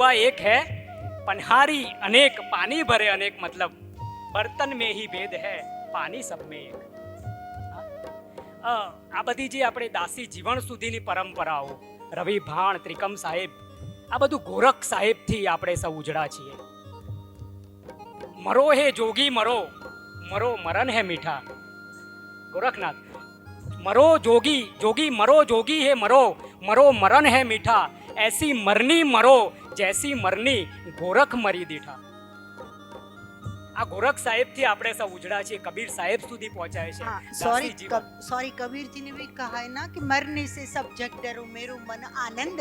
हुआ एक है पनहारी अनेक पानी भरे अनेक मतलब બર્તન में ही ભેદ है પાણી સબ में એક અ, આ બધી જે આપણે દાસી જીવન સુધીની પરંપરાઓ રવિ ભાણ ત્રિકમ સાહેબ આ બધું ગોરખ સાહેબથી આપણે સૌ ઉજળા છીએ મરો હે જોગી મરો મરો મરન હે મીઠા ગોરખનાથ મરો જોગી જોગી મરો જોગી હે મરો મરો મરન હે મીઠા એસી મરની મરો જેસી મરની ગોરખ મરી દીઠા આ ગોરખ સાહેબથી આપણે સૌ ઉજડા છે કબીર સાહેબ સુધી પહોંચાય છે. સોરી સોરી કબીરજી ને ભી કહા ના કે મરની સે સબ જગ ડરો મેરું મન આનંદ.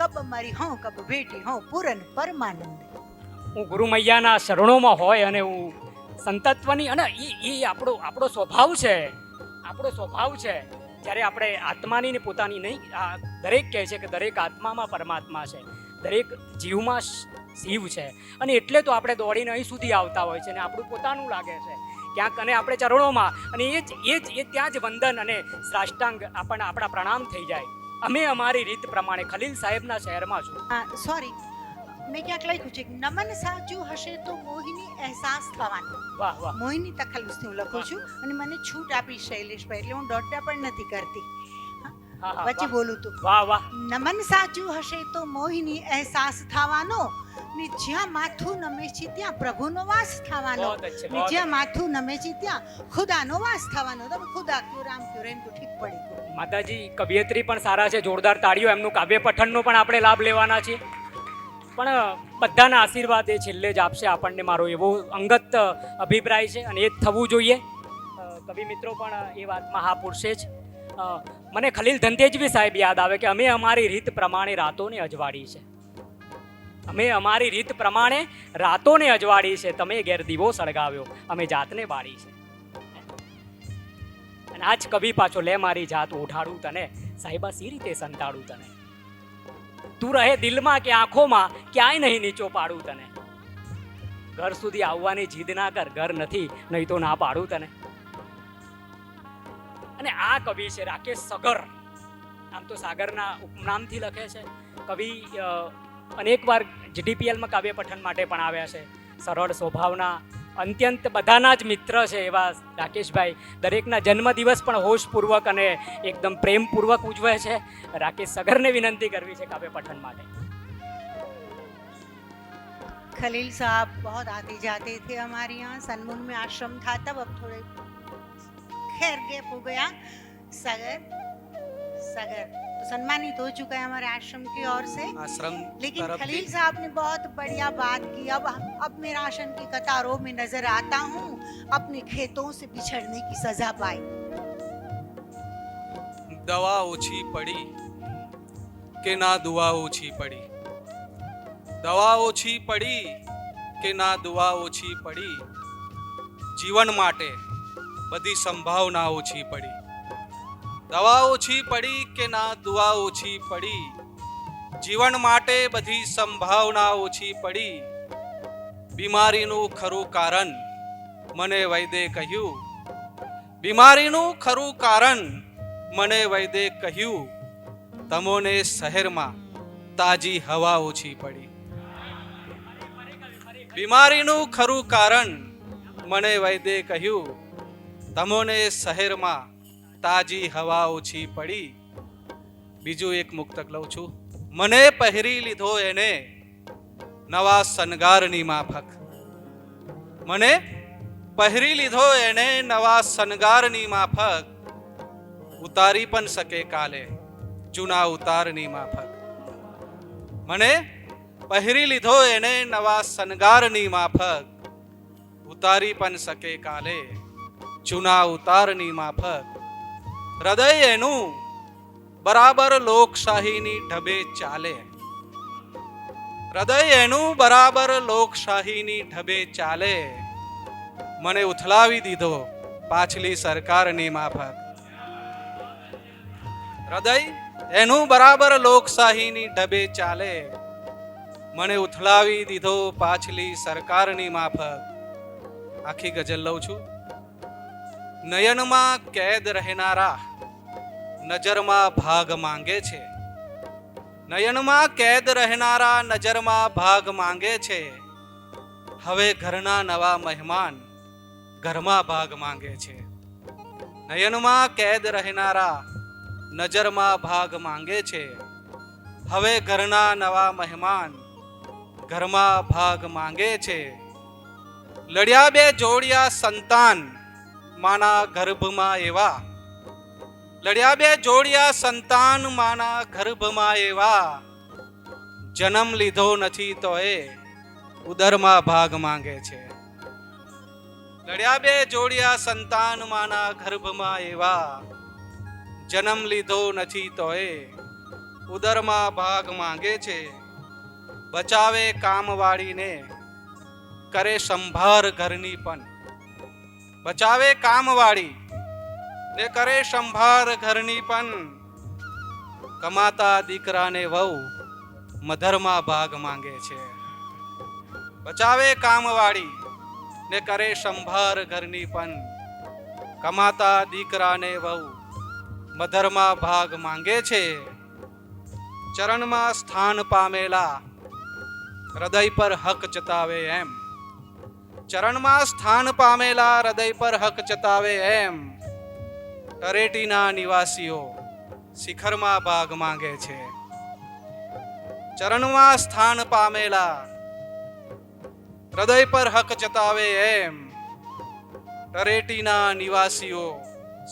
કબ મરી હો કબ બેટી હો પૂરન પરમાનંદ. હું ગુરુ મૈયાના શરણોમાં હોય અને હું સંતત્વની અને ઈ એ આપણો આપણો સ્વભાવ છે. આપણો સ્વભાવ છે. જ્યારે આપણે આત્માની ને પોતાની નહીં દરેક કહે છે કે દરેક આત્મામાં પરમાત્મા છે. દરેક જીવમાં શિવ છે. અને એટલે તો આપણે દોડીને અહીં સુધી આવતા હોય છે અને આપણું પોતાનું લાગે છે. ક્યાંક અને આપણે ચરણોમાં અને એ જ એ જ એ ત્યાં જ વંદન અને સાષ્ટાંગ આપણને આપણા પ્રણામ થઈ જાય. અમે અમારી રીત પ્રમાણે ખલીલ સાહેબના શહેરમાં છું. સોરી મેં ક્યાંક લખ્યું છે નમન સાચું હશે તો મોહિની અહેસાસ થવાનો. વાહ વાહ. મોહિની તખલ્લુસથી હું લખું છું અને મને છૂટ આપી શૈલેષભાઈ એટલે હું દોડતા પણ નથી કરતી. વચ્ચે બોલું તું. વાહ વાહ. નમન સાચું હશે તો મોહિની અહેસાસ થવાનો ને જ્યાં માથું નમે છે ત્યાં પ્રભુનો વાસ થવાનો ને જ્યાં માથું નમે છે ત્યાં ખુદાનો વાસ થવાનો. તમે ખુદા ક્યુ રામ ક્યુ રેમ ક્યુ ઠીક પડી માતાજી કવિયત્રી પણ સારા છે જોરદાર તાળીઓ એમનું કાવ્ય પઠનનો પણ આપણે લાભ લેવાના છે પણ બધાના આશીર્વાદ એ છેલ્લે જ આપશે આપણને મારો એવો અંગત અભિપ્રાય છે અને એ જ થવું જોઈએ. કવિ મિત્રો પણ એ વાતમાં હા પૂરશે જ મને ખલીલ ધંધેજવી સાહેબ યાદ આવે કે અમે અમારી રીત પ્રમાણે રાતોને અજવાડી છે. અમે અમારી રીત પ્રમાણે રાતોને અજવાડી છે. તમે ઘેર દીવો સળગાવ્યો. અમે જાતને બાળી છે. અને આજ કવિ પાછો લે મારી જાત ઉઠાડું તને. સાહેબા સી રીતે સંતાડું તને? તું રહે દિલમાં કે આંખોમાં, ક્યાંય નહીં નીચો પાડું તને. ઘર સુધી આવવાની જીદ ના કર. ઘર નથી, નહીં તો ના પાડું તને. અને આ કવિ છે રાકેશ સગર આમ તો સાગરના ઉપનામથી લખે છે કવિ અ, અનેકવાર જીડીપીએલમાં કાવ્ય પઠન માટે પણ આવ્યા છે સરળ સ્વભાવના અત્યંત બધાના જ મિત્ર છે એવા રાકેશભાઈ દરેકના જન્મદિવસ પણ હોશપૂર્વક અને એકદમ પ્રેમપૂર્વક ઉજવે છે રાકેશ સગરને વિનંતી કરવી છે કાવ્ય પઠન માટે खलील साहब बहुत आते जाते थे हमारे यहाँ सनमुन में आश्रम था तब अब थोड़े खैर गैप हो गया सगर सगर तो सम्मानित हो चुका है हमारे आश्रम की ओर से आश्रम लेकिन तरफ खलील भी साहब ने बहुत बढ़िया बात की अब अब मैं राशन की कतारों में नजर आता हूँ अपने खेतों से बिछड़ने की सजा पाई દવા ઓછી પડી કે ના દુઆ ઓછી પડી દવા ઓછી પડી કે ના દુઆ ઓછી પડી જીવન માટે બધી સંભાવના ઓછી પડી. દવા ઓછી પડી કે ના દુઆ ઓછી પડી? જીવન માટે બધી સંભાવના ઓછી પડી. બીમારીનું ખરું કારણ મને વૈદે કહ્યું. બીમારીનું ખરું કારણ મને વૈદે કહ્યું. તમોને શહેરમાં તાજી હવા ઓછી પડી. બીમારીનું ખરું કારણ મને વૈદે કહ્યું. તમોને શહેરમાં તાજી હવા ઓછી પડી. બીજું એક મુક્તક લઉં છું. મને પહેરી લીધો એને નવા શણગારની માફક. મને પહેરી લીધો એને નવા શણગારની માફક. ઉતારી પણ શકે કાલે જૂના ઉતારની માફક. મને પહેરી લીધો એને નવા શણગારની માફક. ઉતારી પણ શકે કાલે જૂના ઉતારની માફક. હૃદય એનું બરાબર લોકશાહીની ઢબે ચાલે. હૃદય એનું બરાબર લોકશાહીની ઢબે ચાલે. મને ઉથલાવી દીધો પાછલી સરકારની માફક. હૃદય એનું બરાબર લોકશાહીની ઢબે ચાલે. મને ઉથલાવી દીધો પાછલી સરકારની માફક. આખી ગઝલ લઉં છું. નયનમાં કેદ રહેનારા નજરમાં ભાગ માંગે છે. નયનમાં કેદ રહેનારા નજરમાં ભાગ માંગે છે. હવે ઘરના નવા મહેમાન ઘરમાં ભાગ માંગે છે. નયનમાં કેદ રહેનારા નજરમાં ભાગ માંગે છે. હવે ઘરના નવા મહેમાન ઘરમાં ભાગ માંગે છે. લડ્યા બે જોડિયા સંતાન માના ગર્ભમાં એવા. લડ્યા બે જોડિયા સંતાન માના ગર્ભમાં એવા. જન્મ લીધો નથી તો એ ઉદરમાં ભાગ માંગે છે. લડ્યા બે જોડિયા સંતાન માના ગર્ભમાં એવા. જન્મ લીધો નથી તો એ ઉદરમાં ભાગ માંગે છે. બચાવે કામવાળીને, કરે સંભાર ઘરની પણ. બચાવે કામવાળી, ને કરે સંભાર ઘરની પણ. કમાતા દીકરાને વહુ મધરમાં ભાગ માંગે છે. બચાવે કામવાળી, ને કરે સંભાર ઘરની પણ. કમાતા દીકરાને વહુ મધરમાં ભાગ માંગે છે. ચરણમાં સ્થાન પામેલા, હૃદય પર હક ચતાવે એમ. ચરણમાં સ્થાન પામેલા હૃદય પર હક ચતાવે એમ તરેટીના નિવાસીઓ શિખરમાં ભાગ માંગે છે. ચરણમાં સ્થાન પામેલા હૃદય પર હક ચતાવે એમ તરેટીના નિવાસીઓ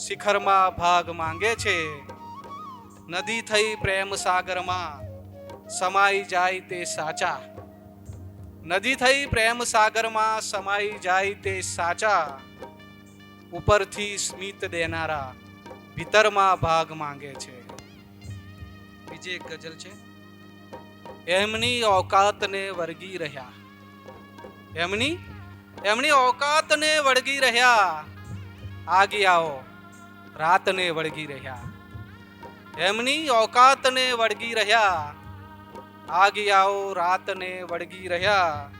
શિખરમાં ભાગ માંગે છે. નદી થઈ પ્રેમ સાગરમાં સમાઈ જાય તે સાચા નદી થઈ પ્રેમ સાગરમાં સમાઈ જાય તે સાચા. ઉપરથી સ્મિત દેનારા ભીતરમાં ભાગ માંગે છે. બીજી એક ગઝલ છે. એમની ઓકાતને વળગી રહ્યા. એમની? એમની ઓકાતને વળગી રહ્યા. આગિયાઓ રાતને વળગી રહ્યા. એમની ઓકાતને વળગી રહ્યા. આગિયાઓ રાતને વળગી રહ્યા.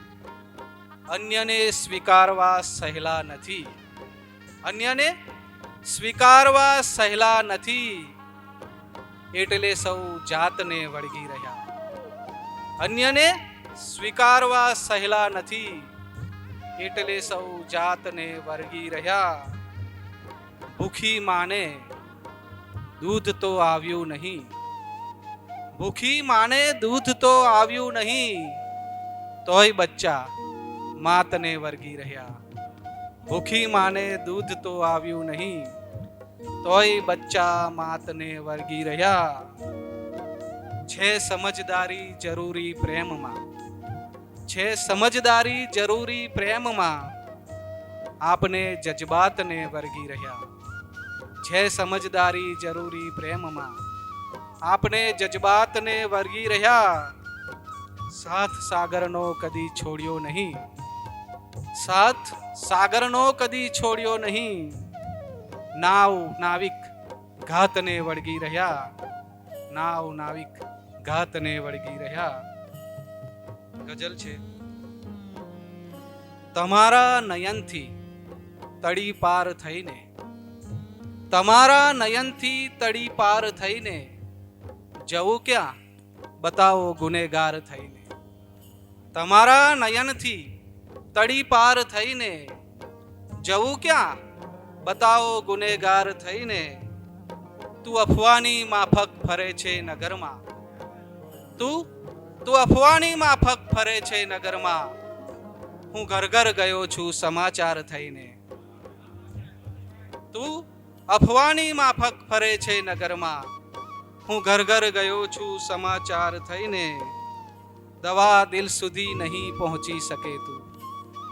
અન્યને સ્વીકારવા સહેલા નથી. અન્યને સ્વીકારવા સહેલા નથી. એટલે સૌ જાતને વળગી રહ્યા. અન્યને સ્વીકારવા સહેલા નથી. એટલે સૌ જાતને વળગી રહ્યા. ભૂખી માને. દૂધ તો આવ્યું નહીં. ભૂખી માને દૂધ તો આવ્યું નહીં. તોય બચ્ચા માતને વર્ગી રહ્યા. ભૂખી માને દૂધ તો આવ્યું નહીં. તોય બચ્ચા માતને વર્ગી રહ્યા. છે સમજદારી જરૂરી પ્રેમમાં. છે સમજદારી જરૂરી પ્રેમમાં આપને જજબાતને વર્ગી રહ્યા. છે સમજદારી જરૂરી પ્રેમમાં આપને જજબાતને વર્ગી રહ્યા. સાથ સાગરનો કદી છોડ્યો નહીં. સાથ સાગરનો કદી છોડ્યો નહીં. નાવ નાવિક ઘાતને વળગી રહ્યા. નાવ નાવિક ઘાતને વળગી રહ્યા. ગઝલ છે. તમારા નયનથી તડી પાર થઈને, તમારા નયનથી તડી પાર થઈને જવું ક્યાં? બતાવો ગુનેગાર થઈને. તમારા નયનથી તડી પાર થઈને. જવું ક્યાં? બતાવો ગુનેગાર થઈને. તું અફવાની માફક ફરે છે નગરમાં. તું? તું અફવાની માફક ફરે છે નગરમાં. હું ઘર ઘર ગયો છું સમાચાર થઈને. તું અફવાની માફક ફરે છે નગરમાં. હું ઘર ઘર ગયો છું સમાચાર થઈને. દવા દિલ સુધી નહીં પહોંચી શકે તું.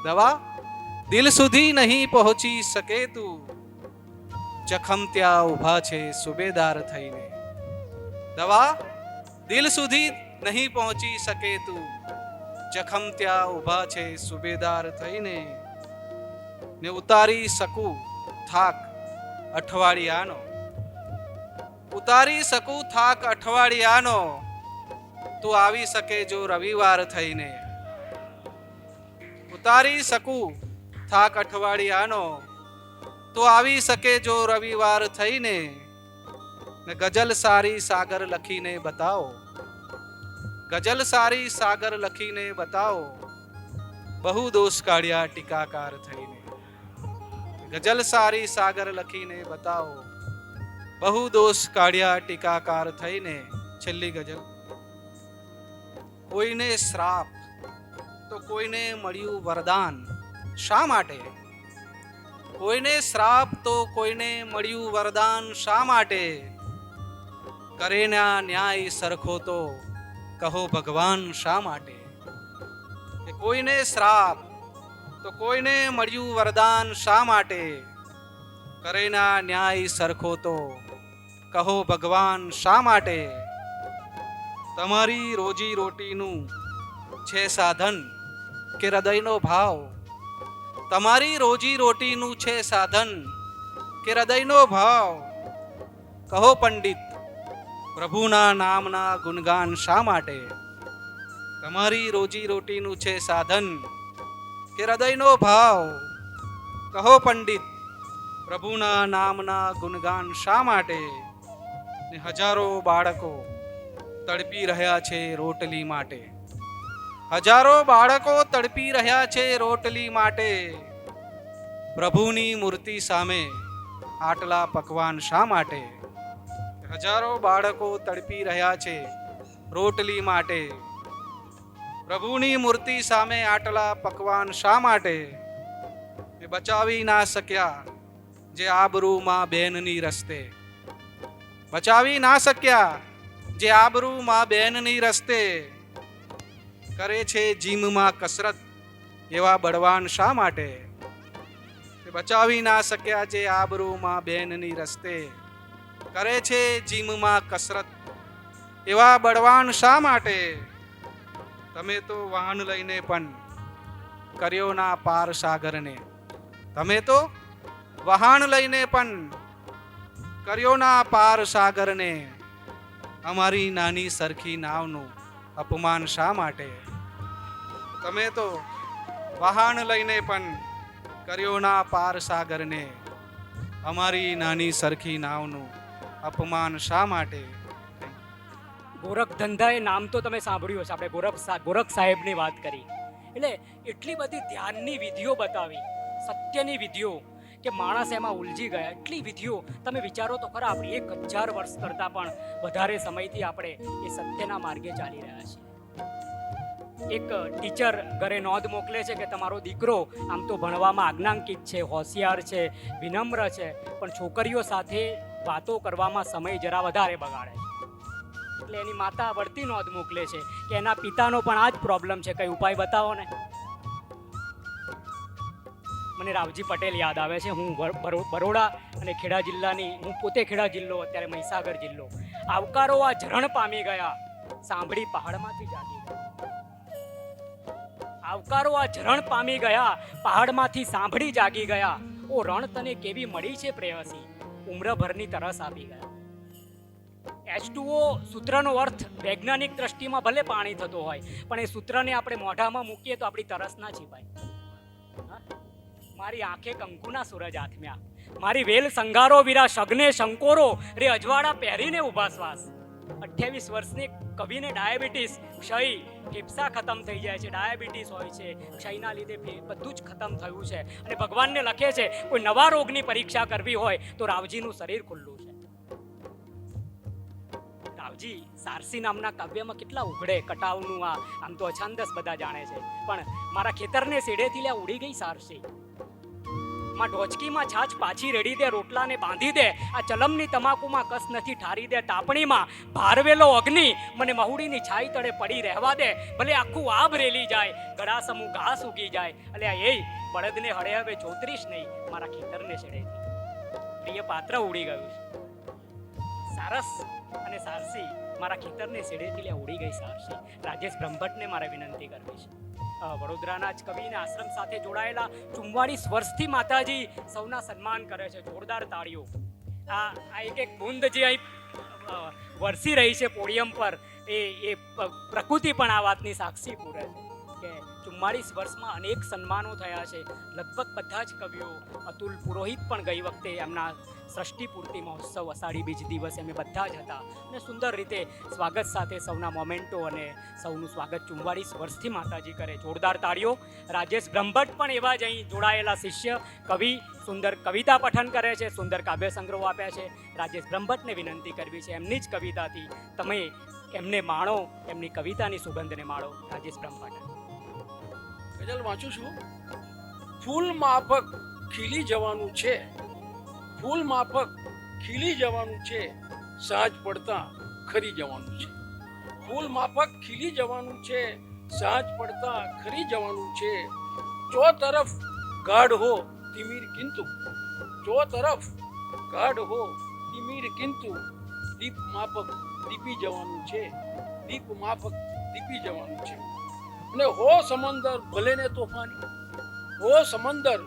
દવા દિલ સુધી નહીં પહોંચી શકે તું. જખમ ત્યાં ઊભા છે સુબેદાર થઈને. દવા દિલ સુધી નહીં પહોંચી શકે તું. જખમ ત્યાં ઊભા છે સુબેદાર થઈને. ને ઉતારી શકું થાક અઠવાડિયાનો. ઉતારી શકું થાક અઠવાડિયાનો? તું આવી શકે જો રવિવાર થઈને. ઉતારી શકું થાક અઠવાડિયાનો? તું આવી શકે જો રવિવાર થઈને. ને ગઝલ સારી સાગર લખીને બતાવો. ગઝલ સારી સાગર લખીને બતાવો. બહુ દોષ કાઢ્યા ટીકાકાર થઈને. ગઝલ સારી સાગર લખીને બતાવો. બહુ દોષ કાઢ્યા ટીકાકાર થઈને છેલ્લી ગઝલ. કોઈને શ્રાપ, તો કોઈને મળ્યું વરદાન. શા માટે? કોઈને શ્રાપ, તો કોઈને મળ્યું વરદાન. શા માટે? કરે ના ન્યાય સરખો તો કહો ભગવાન શા માટે? કોઈને શ્રાપ, તો કોઈને મળ્યું વરદાન. શા માટે? કરે ના ન્યાય સરખો તો. કહો ભગવાન, શા માટે? તમારી રોજી રોટીનું છે સાધન કે હૃદયનો ભાવ? તમારી રોજી રોટીનું છે સાધન કે હૃદયનો ભાવ? કહો પંડિત, પ્રભુના નામના ગુણગાન શા માટે? તમારી રોજી રોટીનું છે સાધન કે હૃદયનો ભાવ? કહો પંડિત પ્રભુના નામના ગુણગાન શા માટે? ને હજારો બાળકો તડપી રહ્યા છે રોટલી માટે. હજારો બાળકો તડપી રહ્યા છે રોટલી માટે. પ્રભુની મૂર્તિ સામે આટલા પકવાન શા માટે? હજારો બાળકો તડપી રહ્યા છે રોટલી માટે. પ્રભુની મૂર્તિ સામે આટલા પકવાન શા માટે? એ બચાવી ના શક્યા જે આબરૂમાં બેનની રસ્તે. બચાવી ના શક્યા, જે આબરૂમાં બહેનની રસ્તે. કરે છે જીમમાં કસરત એવા બળવાન શા માટે? બચાવી ના શક્યા, જે આબરૂમાં બહેનની રસ્તે. કરે છે જીમમાં કસરત એવા બળવાન શા માટે? તમે તો વાહન લઈને પણ કર્યો ના પાર સાગરને તમે તો વહાણ લઈને પણ કર્યો ના પાર સાગરને. અમારી નાની સરખી નાવનું અપમાન શા માટે? તમે તો વહાણ લઈને પણ કર્યો ના પાર સાગરને. અમારી નાની સરખી નાવનું અપમાન શા માટે? ગોરખ ધંધા એ નામ તો તમે સાંભળ્યું હશે. આપણે ગોરખ ગોરખ સાહેબની વાત કરી. એટલે એટલી બધી ધ્યાનની વિધિઓ બતાવી, સત્યની વિધિઓ. કે માણસ એમાં ઉલજી ગયા. એટલી વિધિઓ તમે વિચારો તો ખરા, આપણે એક હજાર વર્ષ કરતાં પણ વધારે સમયથી આપણે એ સત્યના માર્ગે ચાલી રહ્યા છીએ. એક ટીચર ઘરે નોંધ મોકલે છે કે તમારો દીકરો આમ તો ભણવામાં આજ્ઞાંકિત છે, હોશિયાર છે, વિનમ્ર છે, પણ છોકરીઓ સાથે વાતો કરવામાં સમય જરા વધારે બગાડે એટલે એની માતા વળતી નોંધ મોકલે છે કે એના પિતાનો પણ આ જ પ્રોબ્લેમ છે. કઈ ઉપાય બતાવો ને? મને રાવજી પટેલ યાદ આવે છે. હું બરોડા અને ખેડા જિલ્લાની, હું પોતે ખેડા જિલ્લો, અત્યારે મહીસાગર જિલ્લો. આવકારો આ ઝરણ પામી ગયા. સાંભળી પહાડમાંથી જાગી ગયા. આવકારો આ ઝરણ પામી ગયા. પહાડમાંથી સાંભળી જાગી ગયા. ઓ રણ, તને કેવી મળી છે પ્રેયસી? ઉમ્રભરની તરસ આપી ગયા. H2O સૂત્રનો અર્થ વૈજ્ઞાનિક દ્રષ્ટિમાં ભલે પાણી થતો હોય, પણ એ સૂત્રને આપણે મોઢામાં મૂકીએ તો આપણી તરસ ના છીપાય? મારી આંખે કંકુના સૂરજ આથમ્યા મારી વેલ સંગારો વીરા શગને શંકોરો, રે અજવાળા પહેરીને ઊભા શ્વાસ. અઠ્યાવીસ વર્ષની કવિને ડાયાબિટીસ, ક્ષય, ફેફસા ખતમ થઈ જાય છે, ડાયાબિટીસ હોય છે, ક્ષયના લીધે બધું જ ખતમ થયું છે. અને ભગવાનને લખે છે, કોઈ નવા રોગની પરીક્ષા કરવી હોય તો રાવજીનું શરીર ખુલ્લું છે. રાવજી, સારસી નામના કાવ્યમાં કેટલા ઉઘડે કટાવનું આ. આમ તો અછાંદસ બધા જાણે છે. પણ મારા ખેતરને સીડેથી લ્યા ઉડી ગઈ સારસી. માં ઢોચકીમાં છાછ પાછી રેડી દે, રોટલાને બાંધી દે, આ ચલમની તમાકુમાં કસ નથી ઠારી દે તાપણીમાં ભારવેલો અગ્નિ મને મહુડીની છાઈ તળે પડી રહેવા દે, ભલે આખું આબ રેલી જાય, ગળાસમું ઘાસ ઉગી જાય એટલે આ એ બળદને હળે હવે જોતરીશ નહીં, મારા ખેતરને છેડે પ્રિય પાત્ર ઉડી ગયું છે. સારસ અને સારસી મારા ખેતરને છેડેથી લે ઉડી ગઈ સારસી. રાજેશ બ્રહ્મભટ્ટને મારે વિનંતી કરવી છે. વડોદરાના જ કવિને આશ્રમ સાથે જોડાયેલા ચુમ્વાળીસ વર્ષથી માતાજી સૌના સન્માન કરે છે, જોરદાર તાળીઓ. આ આ એક એક બુંદ જે અહીં વરસી રહી છે પોડિયમ પર, એ એ પ્રકૃતિ પણ આ વાતની સાક્ષી પૂરે છે કે ચુમ્માળીસ વર્ષમાં અનેક સન્માનો થયા છે. લગભગ બધા જ કવિઓ અતુલ પુરોહિત પણ ગઈ વખતે એમના સૃષ્ટિપૂર્તિ મહોત્સવ અષાઢી બીજ દિવસે અમે બધા જ હતા. અને સુંદર રીતે સ્વાગત સાથે સૌના મોમેન્ટો અને સૌનું સ્વાગત ચુમ્માળીસ વર્ષથી માતાજી કરે. જોરદાર તાળીઓ. રાજેશ બ્રહ્મભટ્ટ પણ એવા જ અહીં જોડાયેલા શિષ્ય, કવિ, સુંદર કવિતા પઠન કરે છે, સુંદર કાવ્ય સંગ્રહો આપ્યા છે. રાજેશ બ્રહ્મભટ્ટને વિનંતી કરવી છે, એમની જ કવિતાથી તમે એમને માણો, એમની કવિતાની સુગંધને માણો. રાજેશ બ્રહ્મભટ્ટ. ગઝલ વાંચું છું. ફૂલ માફક ખીલી જવાનું છે. ફૂલ માફક ખીલી જવાનું છે. સાંજ પડતા ખરી જવાનું છે. ફૂલ માફક ખીલી જવાનું છે. સાંજ પડતા ખરી જવાનું છે. ચો તરફ ગાઢ હો તિમીર કિંતુ. ચો તરફ ગાઢ હો તિમીર કિંતુ. દીપ માફક દીપી જવાનું છે. દીપ માફક દીપી જવાનું છે. અને હો સમંદર, ભલે ને તોફાની. હો સમંદર,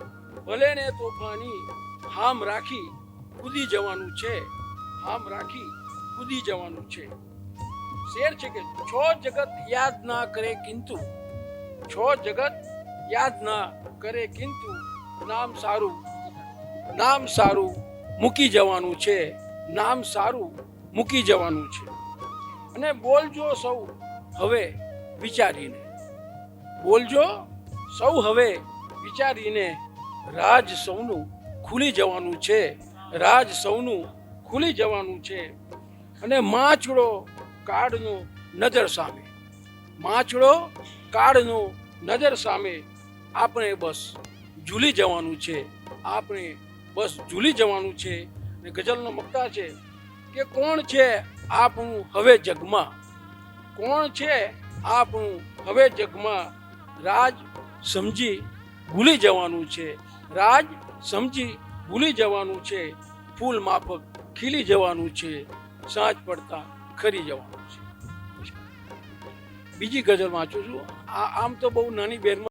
ભલે ને તોફાની, હામ રાખી કૂદી જવાનું છે. હામ રાખી કૂદી જવાનું છે. શેર છે કે છ જગત યાદ ના કરે કિંતુ. છ જગત યાદ ના કરે કિંતુ. નામ સારું નામ સારું મૂકી જવાનું છે. નામ સારું મૂકી જવાનું છે. અને બોલજો સૌ, હવે વિચારીને. બોલજો. સૌ હવે વિચારીને રાજ સૌનું ખુલી જવાનું છે. રાજ સૌનું ખુલી જવાનું છે. અને માછડો કાળનો નજર સામે. માછડો કાળનો નજર સામે આપણે બસ ઝૂલી જવાનું છે. આપણે બસ ઝૂલી જવાનું છે. અને ગઝલનો મક્તા છે કે કોણ છે આપણું હવે જગમાં? કોણ છે આપણું હવે જગમાં? રાજ સમજી ભૂલી જવાનું છે. રાજ સમજી ભૂલી જવાનું છે. ફૂલ માફક ખીલી જવાનું છે. સાંજ પડતા ખરી જવાનું છે. બીજી ગઝલ વાંચું છું. આ આમ તો બહુ નાની બેરમાં